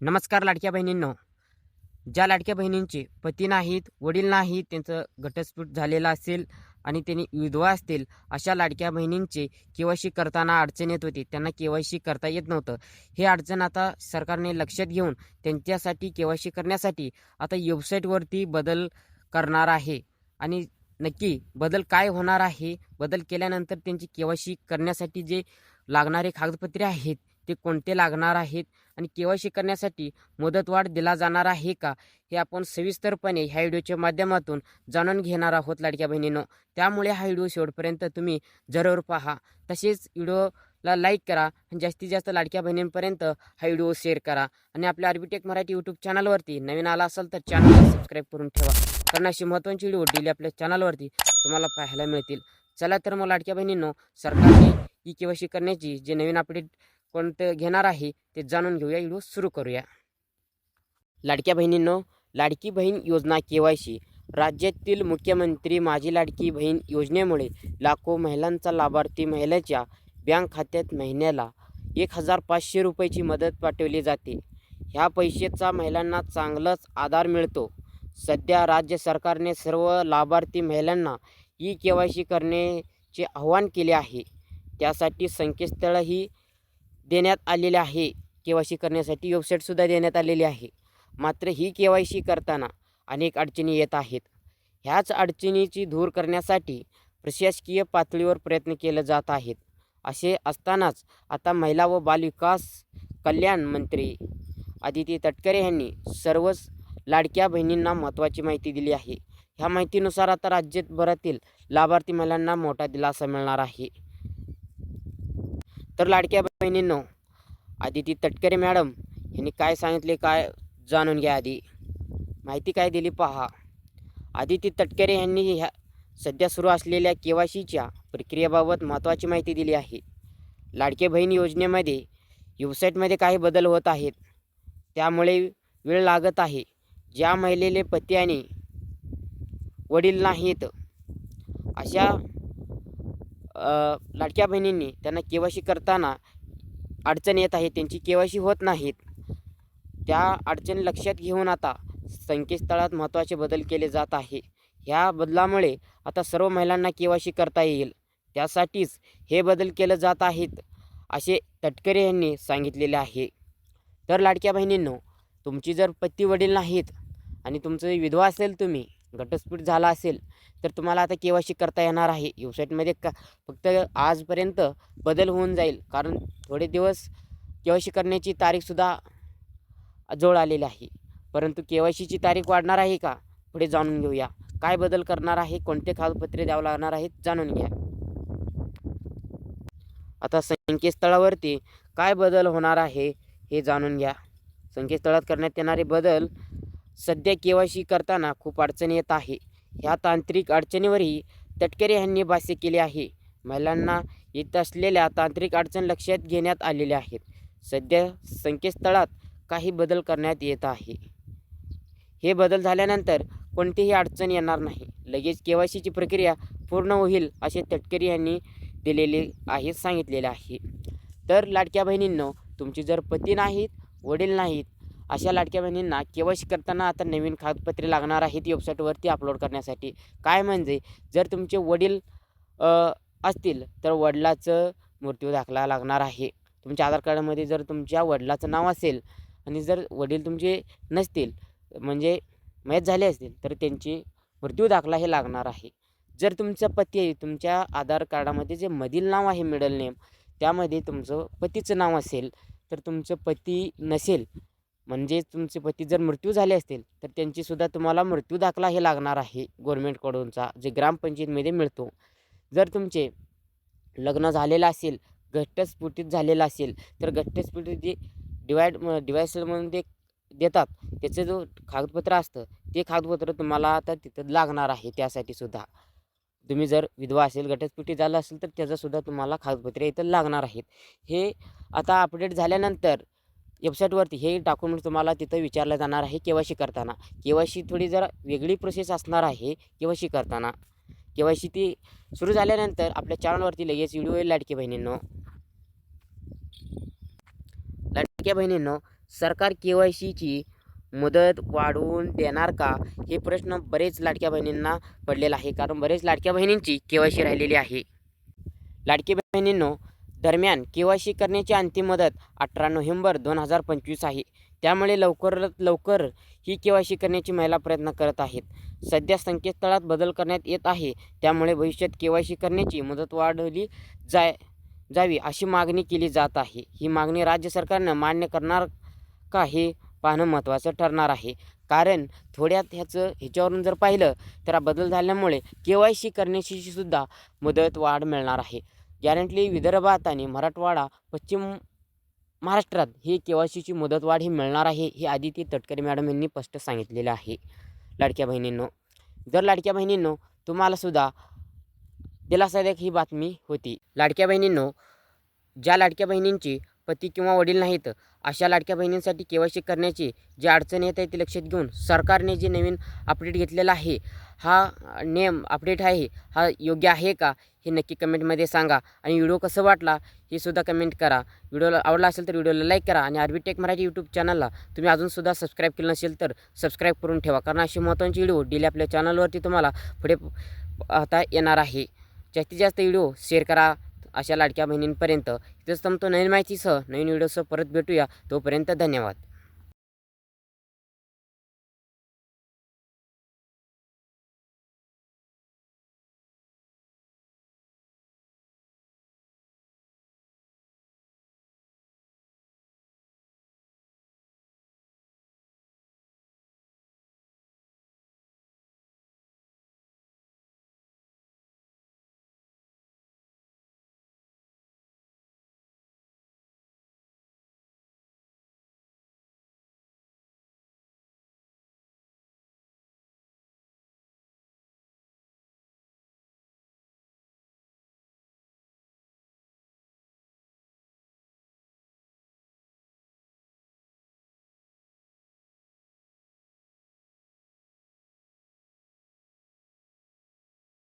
नमस्कार लाडक्या बहिणींनो. ज्या लाडक्या बहिणींचे पती नाहीत वडील नाहीत त्यांचं घटस्फोट झालेला असेल आणि त्यांनी विधवा असतील अशा लाडक्या बहिणींचे के वाय सी करताना अडचण येत होती. त्यांना के वाय सी करता येत नव्हतं. हे अडचण आता सरकारने लक्षात घेऊन त्यांच्यासाठी के वाय सी करण्यासाठी आता वेबसाईटवरती बदल करणार आहे. आणि नक्की बदल काय होणार आहे? बदल केल्यानंतर त्यांची के वाय सी करण्यासाठी जे लागणारे कागदपत्रे आहेत ते कोणते लागणार आहेत आणि केवायसी करण्यासाठी मुदतवाढ दिला जाणार आहे का हे आपण सविस्तरपणे ह्या व्हिडिओच्या माध्यमातून जाणून घेणार आहोत लाडक्या बहिणींनो. त्यामुळे हा व्हिडिओ शेवटपर्यंत तुम्ही जरूर पहा. तसेच व्हिडिओला लाईक करा आणि जास्तीत जास्त लाडक्या बहिणींपर्यंत हा व्हिडिओ शेअर करा. आणि आपल्या आर्बिटेक मराठी यूट्यूब चॅनलवरती नवीन आला असेल तर चॅनलला सबस्क्राईब करून ठेवा. कारण अशी महत्त्वाची व्हिडिओ डेली आपल्या चॅनलवरती तुम्हाला पाहायला मिळतील. चला तर मग लाडक्या बहिणींनो सरकारने ई केवायसी करण्याची जे नवीन अपडेट कोणतं घेणार आहे ते जाणून घेऊया. व्हिडिओ सुरू करूया. लाडक्या बहिणींनो लाडकी बहीण योजना के वाय सी. राज्यातील मुख्यमंत्री माझी लाडकी बहीण योजनेमुळे लाखो महिलांचा लाभार्थी महिलेच्या बँक खात्यात महिन्याला एक हजार पाचशे रुपयाची मदत पाठवली जाते. ह्या पैशाचा महिलांना चांगलाच आधार मिळतो. सध्या राज्य सरकारने सर्व लाभार्थी महिलांना ई के वाय सी करण्याचे आवाहन केले आहे. त्यासाठी संकेतस्थळही देण्यात आलेले आहे. के वाय सी करण्यासाठी वेबसाईटसुद्धा देण्यात आलेली आहे. मात्र ही के वाय सी करताना अनेक अडचणी येत आहेत. ह्याच अडचणीची दूर करण्यासाठी प्रशासकीय पातळीवर प्रयत्न केले जात आहेत. असे असतानाच आता महिला व बालविकास कल्याण मंत्री आदिती तटकरे यांनी सर्वच लाडक्या बहिणींना महत्त्वाची माहिती दिली आहे. ह्या माहितीनुसार आता राज्यभरातील लाभार्थी महिलांना मोठा दिलासा मिळणार आहे. तर लाडक्या बहिणींनो आदिती तटकरे मॅडम यांनी काय सांगितले काय जाणून घ्या आधी. माहिती काय दिली पहा. आदिती तटकरे यांनी ह्या सध्या सुरू असलेल्या केवायसीच्या प्रक्रियेबाबत महत्त्वाची माहिती दिली आहे. लाडके बहीण योजनेमध्ये वेबसाईटमध्ये काही बदल होत आहेत. त्यामुळे वेळ लागत आहे. ज्या महिलेले पती आणि वडील नाहीत अशा लाडक्या बहिणींनी त्यांना केवायसी करताना अडचण येत आहे त्यांची केवायसी होत नाहीत. त्या अडचणी लक्षात घेऊन आता संकेतस्थळात महत्त्वाचे बदल केले जात आहे. ह्या बदलामुळे आता सर्व महिलांना केवायसी करता येईल. त्यासाठीच हे बदल केले जात आहेत असे तटकरे यांनी सांगितलेले आहे. तर लाडक्या बहिणींनो तुमची जर पती वडील नाहीत आणि तुमचं विधवा असेल तुम्ही घटस्फोट झाला असेल तर तुम्हाला आता के वाय सी करता येणार आहे. वेबसाईटमध्ये का फक्त आजपर्यंत बदल होऊन जाईल. कारण थोडे दिवस के वाय सी करण्याची तारीखसुद्धा जवळ आलेली आहे. परंतु के वाय सीची तारीख वाढणार आहे का? पुढे जाणून घेऊया. काय बदल करणार आहे? कोणते कागदपत्रे द्यावं लागणार आहेत? जाणून घ्या. आता संकेतस्थळावरती काय बदल होणार आहे हे जाणून घ्या. संकेतस्थळात करण्यात येणारे बदल सध्या के वाय सी करताना खूप अडचणी येत आहे. ह्या तांत्रिक अडचणीवरही तटकरे यांनी भाष्य केले आहे. महिलांना येत असलेल्या तांत्रिक अडचण लक्षात घेण्यात आलेल्या आहेत. सध्या संकेतस्थळात काही बदल करण्यात येत आहे. हे बदल झाल्यानंतर कोणतीही अडचण येणार नाही. लगेच के वाय सीची प्रक्रिया पूर्ण होईल असे तटकरी यांनी दिलेले आहे सांगितलेले आहे. तर लाडक्या बहिणींनो तुमची जर पती नाहीत वडील नाहीत अशा लाडक्या बहिणींना केवायसी करताना आता नवीन कागदपत्रे लागणार आहेत वेबसाईटवरती अपलोड करण्यासाठी. काय म्हणजे जर तुमचे वडील असतील तर वडिलाचं मृत्यू दाखला लागणार आहे. तुमच्या आधार कार्डामध्ये जर तुमच्या वडिलाचं नाव असेल आणि जर वडील तुमचे नसतील म्हणजे मयत झाले असतील तर त्यांची मृत्यू दाखला हे लागणार आहे. जर तुमचा पती आहे तुमच्या आधार कार्डामध्ये जे मधील नाव आहे मिडल नेम त्यामध्ये तुमचं पतीचं नाव असेल तर तुमचं पती नसेल म्हणजे तुमचे पती जर मृत्यू झाले असतील तर त्यांचीसुद्धा तुम्हाला मृत्यू दाखला हे लागणार आहे गव्हर्मेंटकडूनचा जे ग्रामपंचायतीमध्ये मिळतो. जर तुमचे लग्न झालेलं असेल घट्टस्फुटीत झालेलं असेल तर घट्टस्फुटीत जे डिवायड डिवायस म्हणून ते देतात त्याचं जो कागदपत्र असतं ते कागदपत्र तुम्हाला आता तिथं लागणार आहे त्यासाठी सुद्धा तुम्ही जर विधवा असेल घटस्फुटी झालं असेल तर त्याचंसुद्धा तुम्हाला कागदपत्रे इथं लागणार आहेत. हे आता अपडेट झाल्यानंतर वेबसाईटवरती हे डॉक्युमेंट तुम्हाला तिथं विचारलं जाणार आहे के वाय सी करताना. के वाय सी थोडी जरा वेगळी प्रोसेस असणार आहे के वाय सी करताना. के वाय सी ती सुरू झाल्यानंतर आपल्या चॅनलवरती लगेच व्हिडिओ येईल लाडकी बहिणींनो. लाडक्या बहिणींनो सरकार के वाय सीची मुदत वाढवून देणार का? हे प्रश्न बरेच लाडक्या बहिणींना पडलेला आहे. कारण बरेच लाडक्या बहिणींची के वाय सी राहिलेली आहे. लाडकी बहिणींनो दरम्यान के वाय सी करण्याची अंतिम मुदत अठरा नोव्हेंबर दोन हजार पंचवीस आहे. त्यामुळे लवकरात लवकर ही के वाय सी करण्याची महिला प्रयत्न करत आहेत. सध्या संकेतस्थळात बदल करण्यात येत आहे. त्यामुळे भविष्यात के वाय सी करण्याची मुदत वाढवली जाय जावी अशी मागणी केली जात आहे. ही मागणी राज्य सरकारनं मान्य करणार का हे पाहणं महत्त्वाचं ठरणार आहे. कारण थोड्यात ह्याचं ह्याच्यावरून जर पाहिलं तर बदल झाल्यामुळे के वाय सी करण्याची सुद्धा मुदत वाढ मिळणार आहे. गॅरंटली विदर्भात आणि मराठवाडा पश्चिम महाराष्ट्रात ही के वाय सीची मुदतवाढ ही मिळणार आहे हे आदिती तटकरे मॅडम यांनी स्पष्ट सांगितलेलं आहे. लाडक्या बहिणींनो जर लाडक्या बहिणींनो तुम्हालासुद्धा दिलासादायक ही बातमी होती. लाडक्या बहिणींनो ज्या लाडक्या बहिणींची पती किंवा वडील नाहीत अशा लाडक्या बहिणींसाठी के वाय सी करण्याची जी अडचण येत आहे ती लक्षात घेऊन सरकारने जे नवीन अपडेट घेतलेलं आहे हा नेम अपडेट आहे हा योग्य आहे का हे नक्की कमेंटमध्ये सांगा. आणि व्हिडिओ कसं वाटला हे सुद्धा कमेंट करा. व्हिडिओला आवडला असेल तर व्हिडिओला लाईक करा आणि आरबी टेक मराठी यूट्यूब चॅनलला तुम्ही अजूनसुद्धा सबस्क्राईब केलं नसेल तर सबस्क्राईब करून ठेवा. कारण अशी महत्त्वाची व्हिडिओ डेली आपल्या चॅनलवरती तुम्हाला पुढे पाहता येणार आहे. जास्तीत जास्त व्हिडिओ शेअर करा अशा लाडक्या बहिणींपर्यंत. इथंच थांबतो नवीन माहितीसह. नवीन व्हिडिओसह परत भेटूया. तोपर्यंत धन्यवाद.